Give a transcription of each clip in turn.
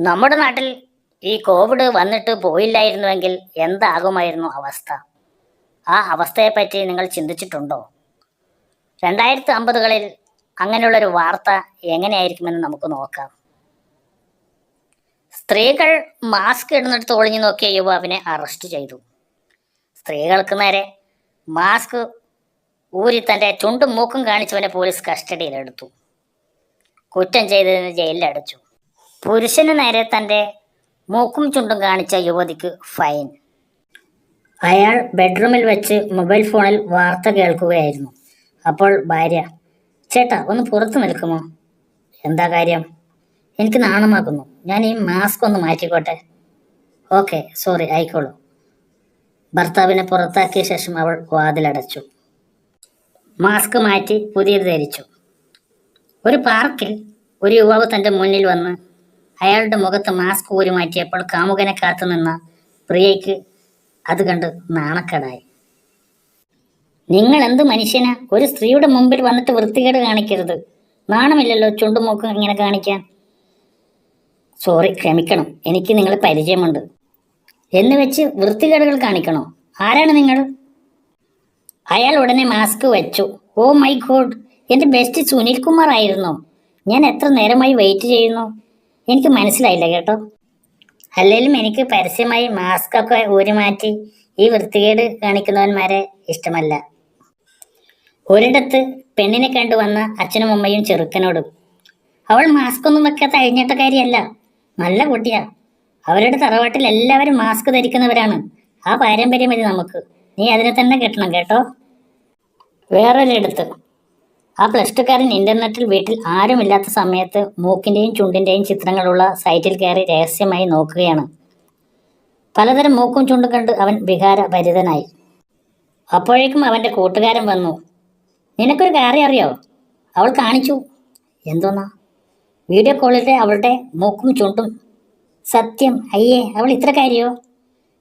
നമ്മുടെ നാട്ടിൽ ഈ കോവിഡ് വന്നിട്ട് പോയില്ലായിരുന്നുവെങ്കിൽ എന്താകുമായിരുന്നു അവസ്ഥ? ആ അവസ്ഥയെപ്പറ്റി നിങ്ങൾ ചിന്തിച്ചിട്ടുണ്ടോ? രണ്ടായിരത്തി അമ്പതുകളിൽ അങ്ങനെയുള്ളൊരു വാർത്ത എങ്ങനെയായിരിക്കുമെന്ന് നമുക്ക് നോക്കാം. സ്ത്രീകൾ മാസ്ക് ഇടുന്നിടത്ത് ഒളിഞ്ഞു നോക്കിയ യുവാവിനെ അറസ്റ്റ് ചെയ്തു. സ്ത്രീകൾക്ക് നേരെ മാസ്ക് ഊരി തന്റെ ചുണ്ടും മൂക്കും കാണിച്ചവനെ പോലീസ് കസ്റ്റഡിയിലെടുത്തു. കുറ്റം ചെയ്തതിന് ജയിലിലടച്ചു. പുരുഷന് നേരെ തന്റെ മൂക്കും ചുണ്ടും കാണിച്ച യുവതിക്ക് ഫൈൻ. അയാൾ ബെഡ്റൂമിൽ വെച്ച് മൊബൈൽ ഫോണിൽ വാർത്ത കേൾക്കുകയായിരുന്നു. അപ്പോൾ ഭാര്യ ചേട്ടാ ഒന്ന് പുറത്തു നിൽക്കുമോ? എന്താ കാര്യം? എനിക്ക് നാണമാക്കുന്നു. ഞാൻ ഈ മാസ്ക് ഒന്ന് മാറ്റിക്കോട്ടെ? Okay sorry ആയിക്കോളൂ. ഭർത്താവിനെ പുറത്താക്കിയ ശേഷം അവൾ വാതിലടച്ചു. മാസ്ക് മാറ്റി പുതിയത് ധരിച്ചു. ഒരു പാർക്കിൽ ഒരു യുവാവ് തന്റെ മുന്നിൽ വന്ന് അയാളുടെ മുഖത്ത് മാസ്ക് ഊരി മാറ്റിയപ്പോൾ കാമുകനെ കാത്തു നിന്ന പ്രിയയ്ക്ക് അത് കണ്ട് നാണക്കേടായി. നിങ്ങൾ എന്ത് മനുഷ്യനാ? ഒരു സ്ത്രീയുടെ മുമ്പിൽ വന്നിട്ട് വൃത്തികേട് കാണിക്കരുത്. നാണമില്ലല്ലോ ചുണ്ടുമൂക്കും ഇങ്ങനെ കാണിക്കാൻ. സോറി ക്ഷമിക്കണം. എനിക്ക് നിങ്ങളെ പരിചയമുണ്ട്. എന്ന് വെച്ച് വൃത്തികേടുകൾ കാണിക്കണോ? ആരാണ് നിങ്ങൾ? അയാൾ ഉടനെ മാസ്ക് വെച്ചു. ഓ മൈ ഗോഡ് എന്റെ ബെസ്റ്റ് സുനിൽ കുമാർ ആയിരുന്നു. ഞാൻ എത്ര നേരമായി വെയിറ്റ് ചെയ്യുന്നു? എനിക്ക് മനസ്സിലായില്ല കേട്ടോ. അല്ലെങ്കിലും എനിക്ക് പരസ്യമായി മാസ്ക് ഒക്കെ ഊരി മാറ്റി ഈ വൃത്തികേട് കാണിക്കുന്നവന്മാരെ ഇഷ്ടമല്ല. ഒരിടത്ത് പെണ്ണിനെ കണ്ടുവന്ന അച്ഛനും അമ്മയും ചെറുക്കനോടും അവൾ മാസ്ക് ഒന്നും വെക്കാത്ത അഴിഞ്ഞിട്ട കാര്യമല്ല നല്ല കുട്ടിയാ. അവരുടെ തറവാട്ടിൽ എല്ലാവരും മാസ്ക് ധരിക്കുന്നവരാണ്. ആ പാരമ്പര്യം നമുക്ക്. നീ അതിനെ തന്നെ കെട്ടണം കേട്ടോ. വേറൊരിടത്ത് ആ പ്ലസ് ടുക്കാരൻ ഇന്റർനെറ്റിൽ വീട്ടിൽ ആരുമില്ലാത്ത സമയത്ത് മൂക്കിന്റെയും ചുണ്ടിന്റെയും ചിത്രങ്ങളുള്ള സൈറ്റിൽ കയറി രഹസ്യമായി നോക്കുകയാണ്. പലതരം മൂക്കും ചുണ്ടും കണ്ട് അവൻ വികാര ഭരിതനായി അപ്പോഴേക്കും അവന്റെ കൂട്ടുകാരൻ വന്നു നിനക്കൊരു കാര്യം അറിയോ? അവൾ കാണിച്ചു. എന്തോന്നാ? വീഡിയോ കോളിലെ അവളുടെ മൂക്കും ചുണ്ടും. സത്യം അയ്യേ അവൾ ഇത്ര കാര്യോ?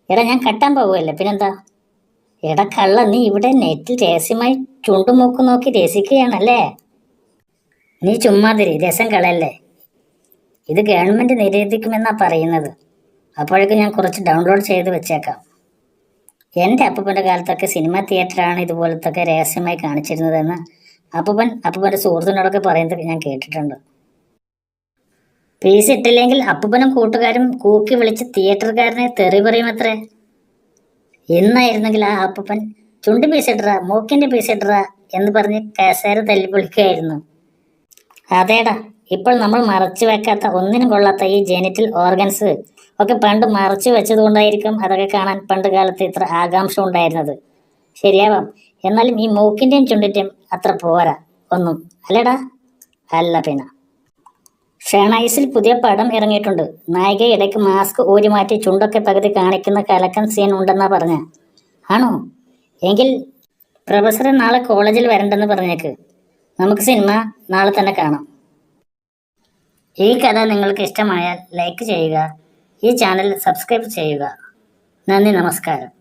എടാ ഞാൻ കട്ടാൻ പോകുമല്ലേ പിന്നെന്താ? എടാ കള്ള നീ ഇവിടെ നെറ്റിൽ രഹസ്യമായി ചുണ്ടുമൂക്കു നോക്കി രസിക്കുകയാണല്ലേ? നീ ചുമ്മാതിരി രസം കളയല്ലേ? ഇത് ഗവൺമെന്റ് നിരോധിക്കുമെന്നാ പറയുന്നത്. അപ്പോഴേക്കും ഞാൻ കുറച്ച് ഡൗൺലോഡ് ചെയ്ത് വെച്ചേക്കാം. എന്റെ അപ്പൂപ്പന്റെ കാലത്തൊക്കെ സിനിമ തിയേറ്ററാണ് ഇതുപോലത്തൊക്കെ രഹസ്യമായി കാണിച്ചിരുന്നതെന്ന് അപ്പൂപ്പൻ അപ്പൂപ്പന്റെ സുഹൃത്തിനോടൊക്കെ പറയുന്നത് ഞാൻ കേട്ടിട്ടുണ്ട്. ഫീസ് ഇട്ടില്ലെങ്കിൽ അപ്പൂപ്പനും കൂട്ടുകാരും കൂക്കി വിളിച്ച് തിയേറ്ററുകാരനെ തെറി പറയുമത്രേ ഇന്നായിരുന്നെങ്കിൽ ആ അപ്പൻ ചുണ്ട് പീസിട്ടറ മൂക്കിന്റെ മൂക്കിന്റെ പീസ് എന്ന് പറഞ്ഞ് കസേര തല്ലി പൊളിക്കുകയായിരുന്നു അതേടാ ഇപ്പോൾ നമ്മൾ മറച്ചു വെക്കാത്ത ഒന്നിനും കൊള്ളാത്ത ഈ ജെനിറ്റൽ ഓർഗൻസ് ഒക്കെ പണ്ട് മറച്ചു വെച്ചതുകൊണ്ടായിരിക്കും അതൊക്കെ കാണാൻ പണ്ട് കാലത്ത് ഇത്ര ആകാംക്ഷ ഉണ്ടായിരുന്നത്. ശരിയാവാം എന്നാലും ഈ മൂക്കിന്റെയും ചുണ്ടിന്റെയും അത്ര പോരാ ഒന്നും അല്ലേടാ അല്ല പിന്നെ ഷേണൈസിൽ പുതിയ പടം ഇറങ്ങിയിട്ടുണ്ട്. നായിക ഇടയ്ക്ക് മാസ്ക് ഊരി മാറ്റി ചുണ്ടൊക്കെ പകുതി കാണിക്കുന്ന കലക്കൻ സീൻ ഉണ്ടെന്നാ പറഞ്ഞ. ആണോ? എങ്കിൽ പ്രൊഫസർ നാളെ കോളേജിൽ വരണ്ടെന്ന് പറഞ്ഞേക്ക്. നമുക്ക് സിനിമ നാളെ തന്നെ കാണാം. ഈ കഥ നിങ്ങൾക്ക് ഇഷ്ടമായാൽ ലൈക്ക് ചെയ്യുക ഈ ചാനൽ സബ്സ്ക്രൈബ് ചെയ്യുക. നന്ദി നമസ്കാരം.